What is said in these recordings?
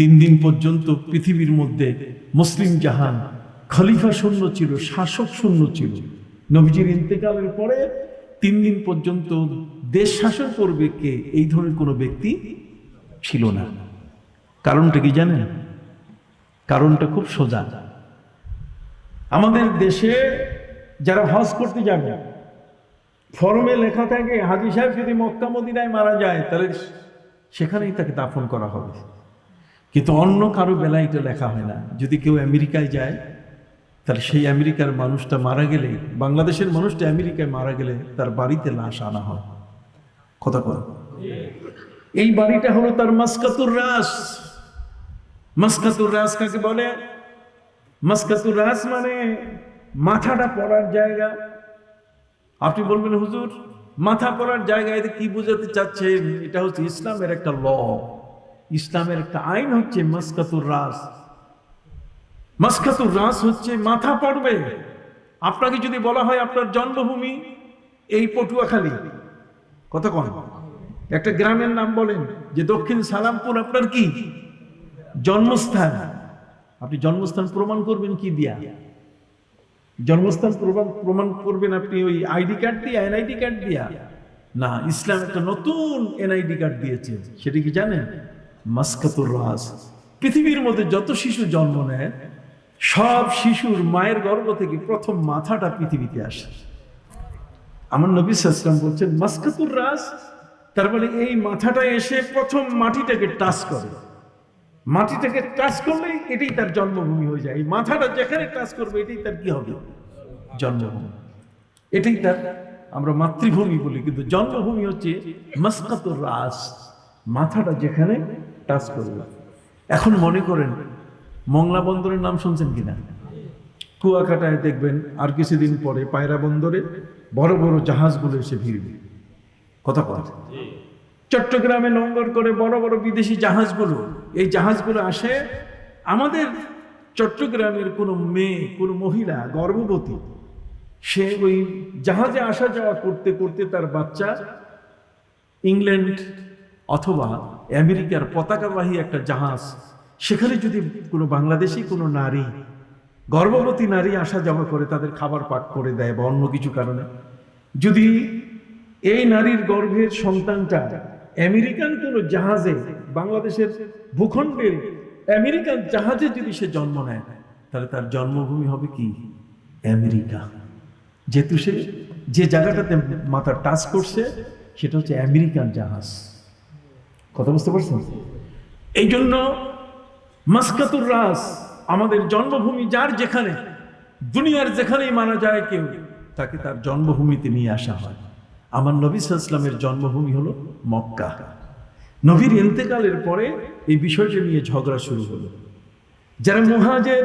তিন দিন পর্যন্ত পৃথিবীর মধ্যে মুসলিম জাহান খলিফা শূন্য ছিল, শাসক শূন্য ছিল। নবীজির ইন্তেকালের পরে তিন দিন পর্যন্ত দেশ শাসন করবে কে? এই ধরনের কোনো ব্যক্তি ছিল না। কারণটা কি জানেন? কারণটা খুব সোজা। আমাদের দেশে যারা হজ করতে যাবে, ফর্মে লেখা থাকে, হাজি সাহেব যদি মক্কা, মদিনায় মারা যায়, তাহলে সেখানেই তাকে দাফন করা হবে। কিন্তু অন্য কারও বেলায় এটা লেখা হয় না। যদি কেউ আমেরিকায় যায়, তাহলে সেই আমেরিকার মানুষটা মারা গেলে, বাংলাদেশের মানুষটা আমেরিকায় মারা গেলে তার বাড়িতে লাশ আনা হয়। কথা কথা এই বাড়িটা হলো তার মাসকাতুর রাস। মাসকাতুর রাস কাকে বলে? মাসকাতুর রাস মানে মাথাটা পড়ার জায়গা। আপনি বলবেন, হুজুর, মাথা পড়ার জায়গা, এতে কি বোঝাতে চাচ্ছেন? এটা হচ্ছে ইসলামের একটা ল। ইসলামের একটা আইন হচ্ছে মাসকাতুর রাস। মাসকাতুর রাস হচ্ছে মাথা পড়বে আপনাকে যদি বলা হয় আপনার জন্মভূমি এই পটুয়াখালী। কত কম একটা গ্রামের নাম বলেন যে দক্ষিণ সালামপুর আপনার কি? জন্মস্থান। আপনি জন্মস্থান প্রমাণ করবেন কি দিয়া? জন্মস্থান প্রমাণ প্রমাণ করবেন আপনি ওই আইডি কার্ড দিয়ে, এনআইডি কার্ড দিয়া? না, ইসলাম একটা নতুন এনআইডি কার্ড দিয়েছে। সেটা কি জানেন? মাসকাতুর রাস। পৃথিবীর মধ্যে যত শিশু জন্ম নেয়, সব শিশুর মায়ের গর্ভ থেকে প্রথম মাথাটা পৃথিবীতে আসে। আমার নবী সাল্লাম বলছেন, মাসকাতুর রাস? তার মানে এই মাথাটা এসে প্রথম মাটিটাকে টাচ করে। মাটিটাকে টাচ করলেই এটাই তার জন্মভূমি হয়ে যায়। এই মাথাটা যেখানে টাচ করবে, এটাই তার কি হবে? জন্মভূমি। এটাই তার আমরা মাতৃভূমি বলি, কিন্তু জন্মভূমি হচ্ছে মাসকাতুর রাস। মাথাটা যেখানে টাচ করবে। এখন মনে করেন, মংলা বন্দরের নাম শুনছেন কিনা? কুয়াকাটায় দেখবেন আর কিছুদিন পরে পায়রা বন্দরে বড় বড় জাহাজগুলো এসে ভিড়বে। কথা কথা চট্টগ্রামে নোংর করে বড় বড় বিদেশি জাহাজগুলো, এই জাহাজগুলো আসে, আমাদের চট্টগ্রামের কোনো মেয়ে, কোনো মহিলা, গর্ভবতী, সে ওই জাহাজে আসা যাওয়া করতে করতে তার বাচ্চা ইংল্যান্ড অথবা আমেরিকার পতাকাবাহী একটা জাহাজ, সেখানে যদি কোনো বাংলাদেশি, কোনো নারী, গর্ভবতী নারী আসা যাওয়া করে, তাদের খাবার পাক করে দেয় বা অন্য কিছু কারণে, যদি এই নারীর গর্ভের সন্তানটা আমেরিকান কোনো জাহাজে, বাংলাদেশের ভূখণ্ডের আমেরিকান জাহাজে যদি সে জন্ম নেয়, তাহলে তার জন্মভূমি হবে কি? আমেরিকা। যেহেতু সে যে জায়গাটাতে মাথা টাচ করছে, সেটা হচ্ছে আমেরিকান জাহাজ। কথা বুঝতে পারছেন? এই জন্য মাসকাতুর রাস আমাদের জন্মভূমি যার যেখানে, দুনিয়ার যেখানেই মানা যায় কেউ, তাকে তার জন্মভূমিতে নিয়ে আসা হয়। আমার নবী ইসলামের জন্মভূমি হলো মক্কা। নবীর ইন্তেকালের পরে এই বিষয়টা নিয়ে ঝগড়া শুরু হলো। যারা মহাজের,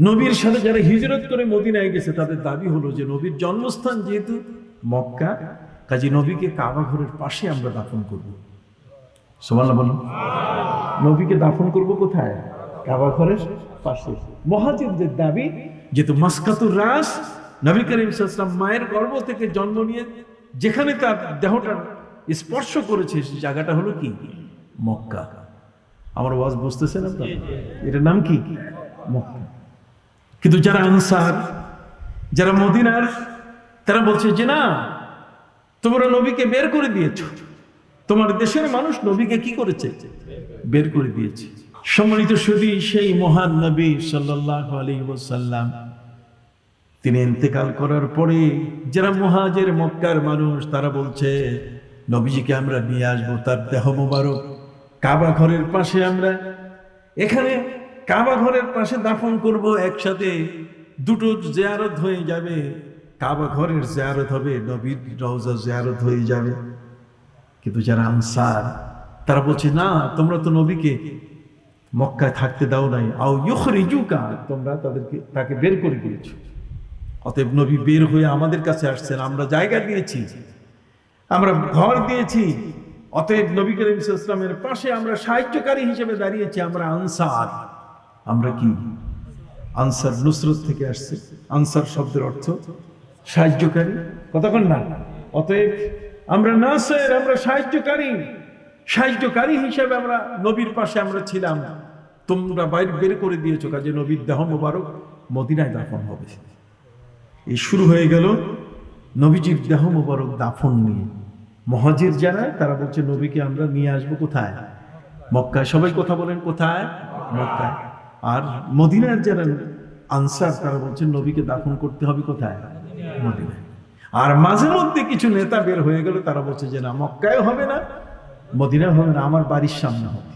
নবীর সাথে যারা হিজরত করে মদিনায় গেছে, তাদের দাবি হলো যে নবীর জন্মস্থান যেহেতু মক্কা কাজী নবীকে কাবা ঘরের পাশে আমরা দাফন করব। সোমাল্লা বলুন। নবীকে দাফন করব কোথায়? কাবা ঘরের পাশে। মহাজিদদের দাবি, যেহেতু মাসকাতুর রাস, নবী করিম সাল্লাম মায়ের গর্ভ থেকে জন্ম নিয়ে যেখানে তার দেহটা স্পর্শ করেছে সেই জায়গাটা হলো কি? মক্কা। আমার ওয়াজ বুঝতেছেন আপনার? এটার নাম কি? মক্কা। কিন্তু যারা আনসার, যারা মদিনার, তারা বলছে যে না, তোমরা নবীকে বের করে দিয়েছ। তোমার দেশের মানুষ নবীকে কি করেছে? বের করে দিয়েছে। সম্মানিত সুদী সেই মহান নবী সাল্লাহ আলী ওসাল্লাম তিনি ইন্তেকাল করার পরে যারা মহাজের মক্কার মানুষ, তারা বলছে, নবীজিকে আমরা নিয়ে আসব, তার দেহ মোবারক। কাবা ঘরের পাশে আমরা এখানে কাবা ঘরের পাশে দাফন করব, একসাথে দুটো জিয়ারত হয়ে যাবে। কাবা ঘরের জিয়ারত হবে, নবীর রওজা জেয়ারত হয়ে যাবে। কিন্তু যারা আনসার, তারা বলছে, না, তোমরা তো নবীকে মক্কায় থাকতে দাও নাই। আও ইউখরিজুকা, তোমরা তাদেরকে, তাকে বের করে দিয়েছ। অতএব নবী বের হয়ে আমাদের কাছে আসছেন। আমরা জায়গা দিয়েছি, আমরা ঘর দিয়েছি। অতএব নবী করিম ইসলামের পাশে আমরা সাহায্যকারী হিসেবে দাঁড়িয়েছি, আমরা আনসার। আমরা কি? আনসার নুসরত থেকে আসছে। আনসার শব্দের অর্থ সাহায্যকারী। কতক্ষণ না? অতএব আমরা নাসের, আমরা সাহায্যকারী। সাহায্যকারী হিসেবে আমরা নবীর পাশে আমরা ছিলাম। তোমরা বাইরে বের করে দিয়েছ, কাজে নবীর দেহ মোবারক মদিনায় দাফন হবে। এই শুরু হয়ে গেল নবীজির দেহ মোবারক দাফন নিয়ে। মহাজির যারা তারা বলছে, নবীকে আমরা নিয়ে আসব কোথায়? মক্কায়। সবাই কথা বলেন, কোথায়? মক্কায়। আর মদিনার যারা আনসার, তারা বলছেন, নবীকে দাফন করতে হবে কোথায়? মদিনায়। আর মাঝে মধ্যে কিছু নেতা বের হয়ে গেল, তারা বলছে যে না মক্কায় হবে না মদিনায় হবে না, আমার বাড়ির সামনে হবে।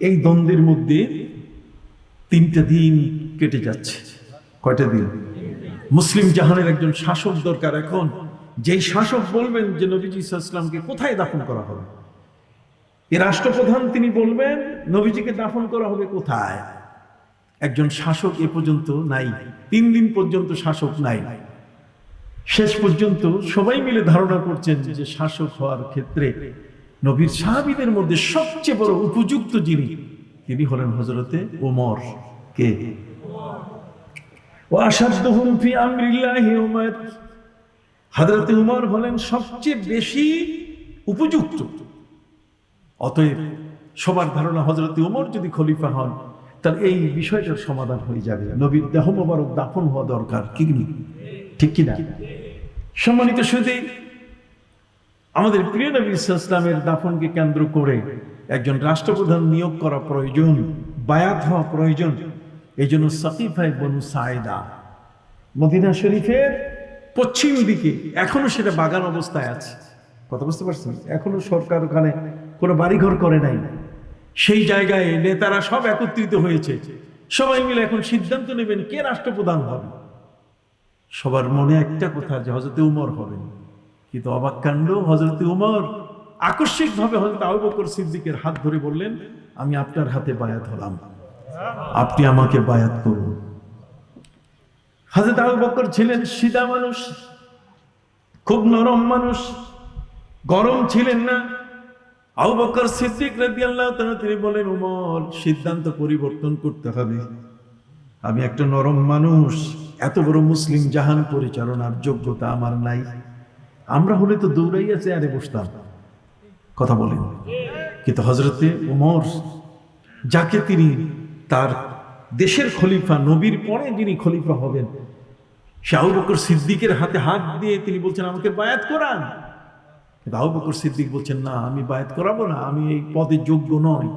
এই দ্বন্দ্বের মধ্যে তিনটা দিন কেটে যাচ্ছে, কয়টা দিন? মুসলিম জাহানের একজন শাসক দরকার এখন, যেই শাসক বলবেন যে নবীজি ইসলামকে কোথায় দাফন করা হবে? এ রাষ্ট্রপ্রধান তিনি বলবেন, নবীজিকে দাফন করা হবে কোথায়? একজন শাসক এ পর্যন্ত নাই, তিন দিন পর্যন্ত শাসক নাই। শেষ পর্যন্ত সবাই মিলে ধারণা করছেন যে শাসক হওয়ার ক্ষেত্রে নবীর সাহাবিদের মধ্যে সবচেয়ে বড় উপযুক্ত যিনি, তিনি হলেন হজরতে ওমর। কে? ও আসাদুহুম ফি আমরিল্লাহি উমর। হযরতে উমর হলেন সবচেয়ে বেশি উপযুক্ত। অতএব সবার ধারণা হজরতে উমর যদি খলিফা হন, তাহলে এই বিষয়টার সমাধান হয়ে যাবে। নবীর দেহ মোবারক দাফন হওয়া দরকার কি? ঠিক কিনা সম্মানিত সুদী আমাদের প্রিয় নবী ইসলামের দাফনকে কেন্দ্র করে একজন রাষ্ট্রপ্রধান নিয়োগ করা প্রয়োজন, বায়াত হওয়া প্রয়োজন এই জন্য সাকিফাই বনু সায়দা মদিনা শরীফের পশ্চিম দিকে এখনও সেটা বাগান অবস্থায় আছে। কথা বুঝতে পারছেন? এখনও সরকার ওখানে কোনো বাড়িঘর করে নাই। সেই জায়গায় নেতারা সব একত্রিত হয়েছে। সবাই মিলে এখন সিদ্ধান্ত নেবেন কে রাষ্ট্রপ্রধান হবে। সবার মনে একটা কথা যে হজরতে উমর হবেন কিন্তু অবাক কাণ্ড হজরতে উমর আকস্মিকভাবে হজরত আবু বকর সিদ্দিকের হাত ধরে বললেন, আমি আপনার হাতে বায়াত হলাম। আপনি আমাকে বায়াত করুন। হজরত আবু বকর ছিলেন সিধা মানুষ, খুব নরম মানুষ, গরম ছিলেন না। আবু বকর সিদ্দিক রাদিয়াল্লাহু তাআলা তিনি বলেন, উমর, সিদ্ধান্ত পরিবর্তন করতে হবে। আমি একটা নরম মানুষ এত বড় মুসলিম জাহান পরিচালনার যোগ্যতা আমার নাই। আমরা হলে তো দৌড়াইয়া চেয়ারে বসতাম। কথা বলেন। কিন্তু হজরতে উমর যাকে তিনি তার দেশের খলিফা, নবীর পরে যিনি খলিফা হবেন শাহু বকর সিদ্দিকের হাতে হাত দিয়ে তিনি বলছেন, আমাকে বায়াত করান। কিন্তু বকর সিদ্দিক বলছেন, না, আমি বায়াত করাবো না, আমি এই পদে যোগ্য নই।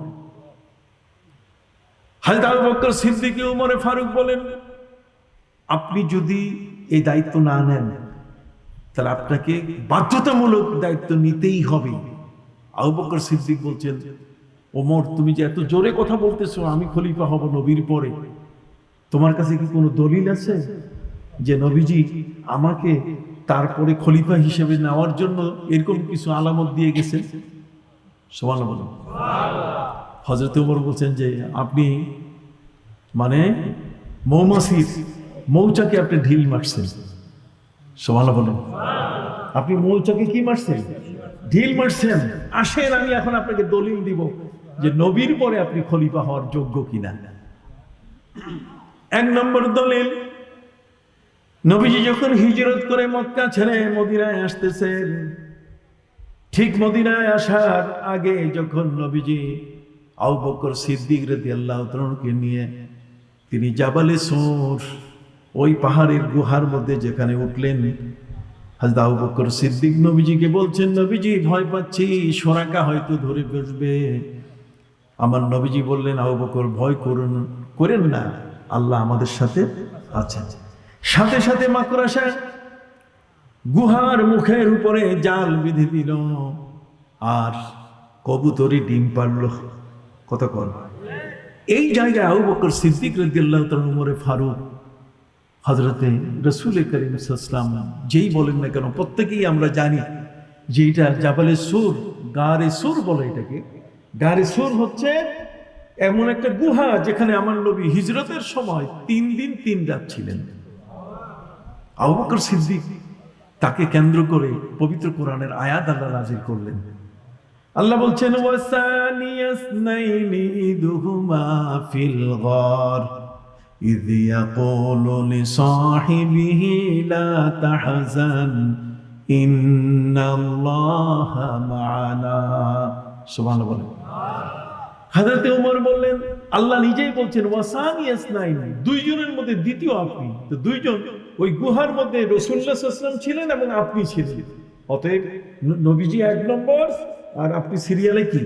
হাজরত আবু বকর সিদ্দিক উমরে ফারুক বলেন আপনি যদি এই দায়িত্ব না নেন, তাহলে আপনাকে বাধ্যতামূলক দায়িত্ব নিতেই হবে। আবু বকর সিদ্দিক বলছেন, ওমর, তুমি যে এত জোরে কথা বলতেছো, আমি খলিফা হব নবীর পরে। তোমার কাছে কি কোনো দলিল আছে যে নবীজি আমাকে তারপরে খলিফা হিসেবে নেওয়ার জন্য এরকম কিছু আলামত দিয়ে গেছেন? সমান বলুন। হজরত উমর বলছেন যে, আপনি মানে মৌমাছির মৌচাকে আপনি ঢিল মারছেন। সমান বলুন। আপনি মৌচাকে কি মারছেন? ঢিল মারছেন। আসেন, আমি এখন আপনাকে দলিল দিব যে নবীর পরে আপনি খলিফা হওয়ার যোগ্য কিনা। এক নম্বর দলিল, নবীজি যখন হিজরত করে মক্কা ছেড়ে মদিনায় আসতেছেন, ঠিক মদিনায় আসার আগে যখন নবীজি আবু বকর সিদ্দিক রাদিয়াল্লাহু তাআলাকে নিয়ে তিনি জাবালে সোর ওই পাহাড়ের গুহার মধ্যে যেখানে উঠলেন হাজদা বকর সিদ্দিক নবীজিকে বলছেন, নবীজি, ভয় পাচ্ছি সোরাকা হয়তো ধরে বসবে। আমার নবীজি বললেন, আবু বকর, ভয় করুন, করেন না, আল্লাহ আমাদের সাথে আছেন। সাথে সাথে মাকড়াসা গুহার মুখের উপরে জাল বিধি দিল আর কবুতরি ডিম পারল কতক্ষণ এই জায়গায় আবু বকর সিদ্দিক রাদিয়াল্লাহু উমরে ফারুক হজরতে রসুল করিম সাল্লাম যেই বলেন না কেন, প্রত্যেকেই আমরা জানি যে এটা জাবালে সুর, গারে সুর বলে এটাকে। গারে সুর হচ্ছে এমন একটা গুহা যেখানে আমার নবী হিজরতের সময় তিন দিন তিন রাত ছিলেন। আবু বকর সিদ্দিক তাকে কেন্দ্র করে পবিত্র কোরআনের আয়াত আল্লাহ নাজির করলেন। আল্লাহ বলছেন, ওয়াসানিয়াসনাইনি ইদহুমা ফিল إذ يقول لصاحبه لا تحزن ইন্নাল্লাহা মা'ানা সুবহানাল্লাহ বলেন হাজরতে ওমর বললেন আল্লাহ নিজেই বলছেন ওয়াসানি ইয়াসনাইন দুইজনের মধ্যে দ্বিতীয় আপনি তো দুইজন ওই গুহার মধ্যে রাসূলুল্লাহ সাল্লাল্লাহু আলাইহি ওয়াসাল্লাম ছিলেন এবং আপনি ছিলেন অতএব ন- নবীজি এক নম্বর আর আপনি সিরিয়ালে কি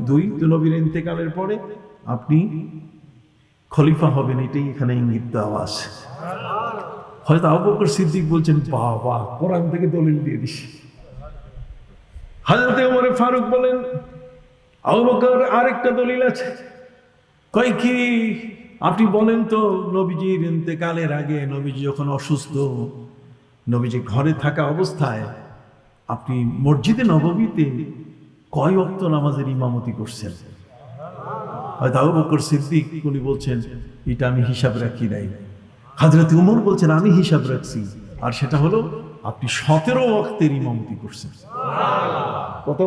দুই তো নবীর ইন্তেকালের পরে আপনি খলিফা হবেন, এটাই এখানে ইঙ্গিত দেওয়া আছে। হয়তো আবু বকর সিদ্দিক বলছেন, বাবা, কোরআন থেকে দলিল দিয়ে দিস। হাজরতে ওমরে ফারুক বলেন আবু বকর আরেকটা দলিল আছে। কয় কি, আপনি বলেন তো, নবীজির ইন্তেকালের আগে নবীজি যখন অসুস্থ, নবীজি ঘরে থাকা অবস্থায়, আপনি মসজিদে নবমীতে কয় অক্ত নামাজের ইমামতি করছেন? হয়তো আবু বকর সিদ্দিক উনি বলছেন এটা আমি হিসাব রাখি নাই। হাজরত উমর বলছেন আমি হিসাব রাখছি। আর সেটা হলো আপনি সতেরো অক্তের ইমামতি করছেন। কত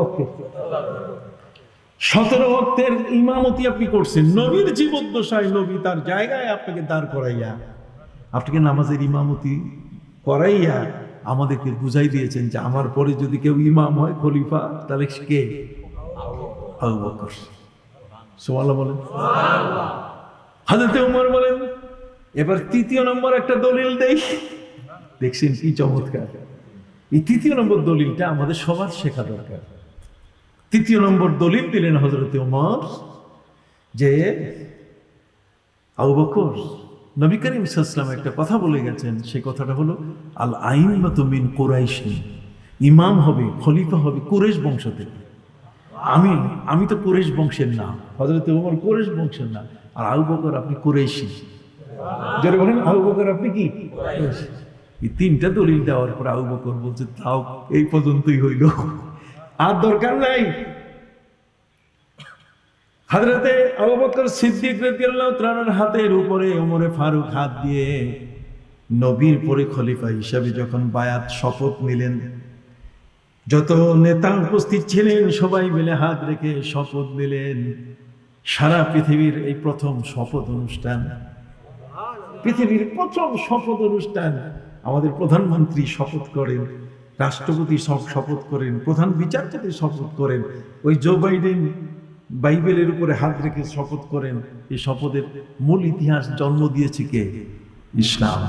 সতেরো অক্তের ইমামতি আপনি করছেন। নবীর জীবন জীবদ্দশায় নবী তার জায়গায় আপনাকে দাঁড় করাইয়া আপনাকে নামাজের ইমামতি করাইয়া আমাদেরকে বুঝাই দিয়েছেন যে আমার পরে যদি কেউ ইমাম হয় খলিফা তাহলে কে? আবু বকর। সুবহানাল্লাহ বলেন। হাজরতে উমর বলেন, এবার তৃতীয় নম্বর একটা দলিল দেই। দেখছেন কি চমৎকার। এই তৃতীয় নম্বর দলিলটা আমাদের সবার শেখা দরকার। তৃতীয় নম্বর দলিল দিলেন হজরত উমর যে আবু বকর নবী করিম সাল্লাম একটা কথা বলে গেছেন। সেই কথাটা হলো, আল আইন বা তুমিন কোরাইশনি। ইমাম হবে, খলিফা হবে কুরেশ বংশ থেকে। আমি আমি তো কুরেশ বংশের না। হজরত উমর কুরেশ বংশের না। আর আবু বকর আপনি কুরেশি যারা বলেন, আবু বকর আপনি কি? এই তিনটা দলিল দেওয়ার পর আবু বকর বলছে, তাও এই পর্যন্তই হইল। আর দরকার নাই। হাজরতে আবু বকর সিদ্দিক রাদিয়াল্লাহু তাআলার হাতের উপরে ওমরে ফারুক হাত দিয়ে নবীর পরে খলিফা হিসাবে যখন বায়াত শপথ নিলেন যত নেতা উপস্থিত ছিলেন সবাই মিলে হাত রেখে শপথ নিলেন। সারা পৃথিবীর এই প্রথম শপথ অনুষ্ঠান। পৃথিবীর প্রথম শপথ অনুষ্ঠান। আমাদের প্রধানমন্ত্রী শপথ করেন রাষ্ট্রপতি সব শপথ করেন প্রধান বিচারপতি শপথ করেন। ওই জো বাইডেন বাইবেলের উপরে হাত রেখে শপথ করেন এই শপথের মূল ইতিহাস জন্ম দিয়েছে কে? ইসলাম।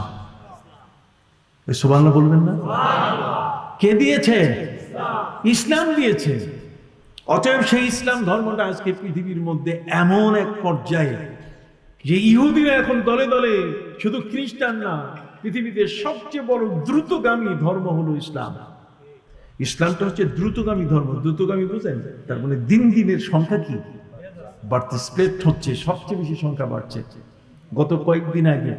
সোবাংলা বলবেন না? কে দিয়েছে? ইসলাম দিয়েছে। অতএব সেই ইসলাম ধর্মটা আজকে পৃথিবীর মধ্যে এমন এক পর্যায়ে যে ইহুদিরা এখন দলে দলে শুধু খ্রিস্টান না, পৃথিবীতে সবচেয়ে বড় দ্রুতগামী ধর্ম হলো ইসলাম। ইসলামটা হচ্ছে দ্রুতগামী ধর্ম। দ্রুতগামী বুঝেন তার মানে দিন দিনের সংখ্যা কি? বাড়তে স্প্রেড হচ্ছে, সবচেয়ে বেশি সংখ্যা বাড়ছে। গত কয়েকদিন আগে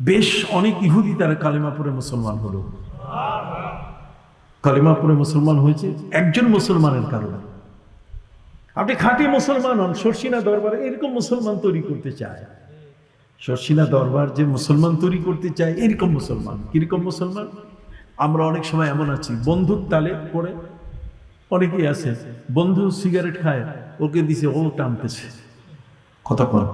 বেশ অনেক ইহুদি তারা কালেমা পড়ে মুসলমান হলো। কালেমা পড়ে মুসলমান হয়েছে একজন মুসলমানের কারণে। আপনি খাঁটি মুসলমান হন শর্ষিনা দরবারে, এরকম মুসলমান তৈরি করতে চায়। সর্ষিনা দরবার যে মুসলমান তৈরি করতে চায়, এরকম মুসলমান। কীরকম মুসলমান? আমরা অনেক সময় এমন আছি বন্ধুর তালে পড়ে, অনেকেই আছে, বন্ধু সিগারেট খায়, ওকে দিছে, ও টানতেছে। কথা কন।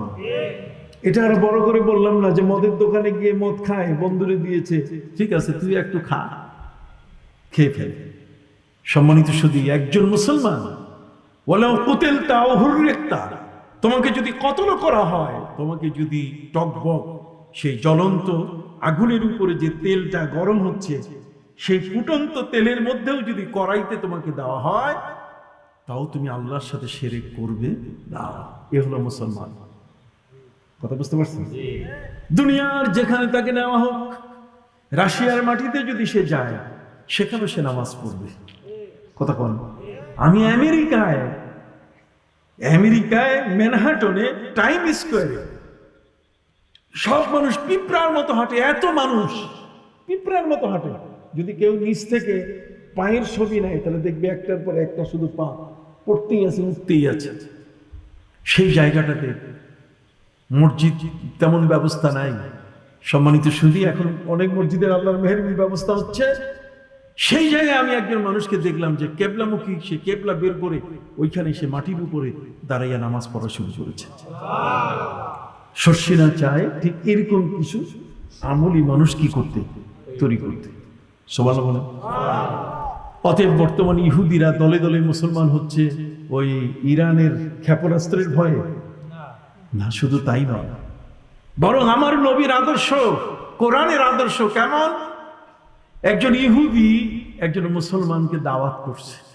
এটা আরও বড় করে বললাম না যে মদের দোকানে গিয়ে মদ খায়, বন্ধুরে দিয়েছে, ঠিক আছে, তুই একটু খা। খেয়ে ফেল সম্মানিত শুধু একজন মুসলমান। ওলাও কুতেল তাও হুররেক্তা তোমাকে যদি কতল করা হয় তোমাকে যদি টকবক সেই জ্বলন্ত আগুনের উপরে যে তেলটা গরম হচ্ছে সেই ফুটন্ত তেলের মধ্যেও যদি কড়াইতে তোমাকে দেওয়া হয় তাও তুমি আল্লাহর সাথে সেরে করবে না। এ হলো মুসলমান। কথা বুঝতে পারছেন? দুনিয়ার যেখানে তাকে নেওয়া হোক রাশিয়ার মাটিতে যদি সে যায় সেখানেও সে নামাজ পড়বে। কথা কন। আমি আমেরিকায় আমেরিকায় ম্যানহাটনে টাইম স্কোয়ারে, সব মানুষ পিঁপড়ার মতো হাঁটে, এত মানুষ পিঁপড়ার মতো হাঁটে। যদি কেউ নিচ থেকে পায়ের ছবি নেয়, তাহলে দেখবে একটার পর একটা শুধু পা পড়তেই আছে, উঠতেই আছে। সেই জায়গাটাতে মসজিদ তেমন ব্যবস্থা নাই। সম্মানিত শুধু এখন অনেক মসজিদের আল্লাহর মেহরবির ব্যবস্থা হচ্ছে। সেই জায়গায় আমি একজন মানুষকে দেখলাম যে কেবলামুখী, সে কেবলা বের করে ওইখানে সে মাটির উপরে দাঁড়াইয়া নামাজ পড়া শুরু করেছে। শস্যিনা চায়, ঠিক এরকম কিছু আমলি মানুষ কি করতে, তৈরি করতে? সবাই বলে। অতএব বর্তমান ইহুদিরা দলে দলে মুসলমান হচ্ছে, ওই ইরানের ক্ষেপণাস্ত্রের ভয়ে। না, শুধু তাই নয়, বরং আমার নবীর আদর্শ, কোরআনের আদর্শ কেমন? একজন ইহুদি একজন মুসলমানকে দাওয়াত করছে।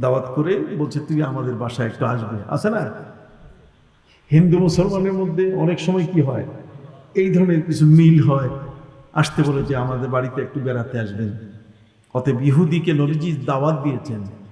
দাওয়াত করে বলছে, তুই আমাদের বাসায় একটু আসবে। আছে না? হিন্দু মুসলমানের মধ্যে অনেক সময় কি হয়? এই ধরনের কিছু মিল হয়। আসতে বলে যে, আমাদের বাড়িতে একটু বেড়াতে আসবেন। অতএব ইহুদিকে নবীজি দাওয়াত দিয়েছেন।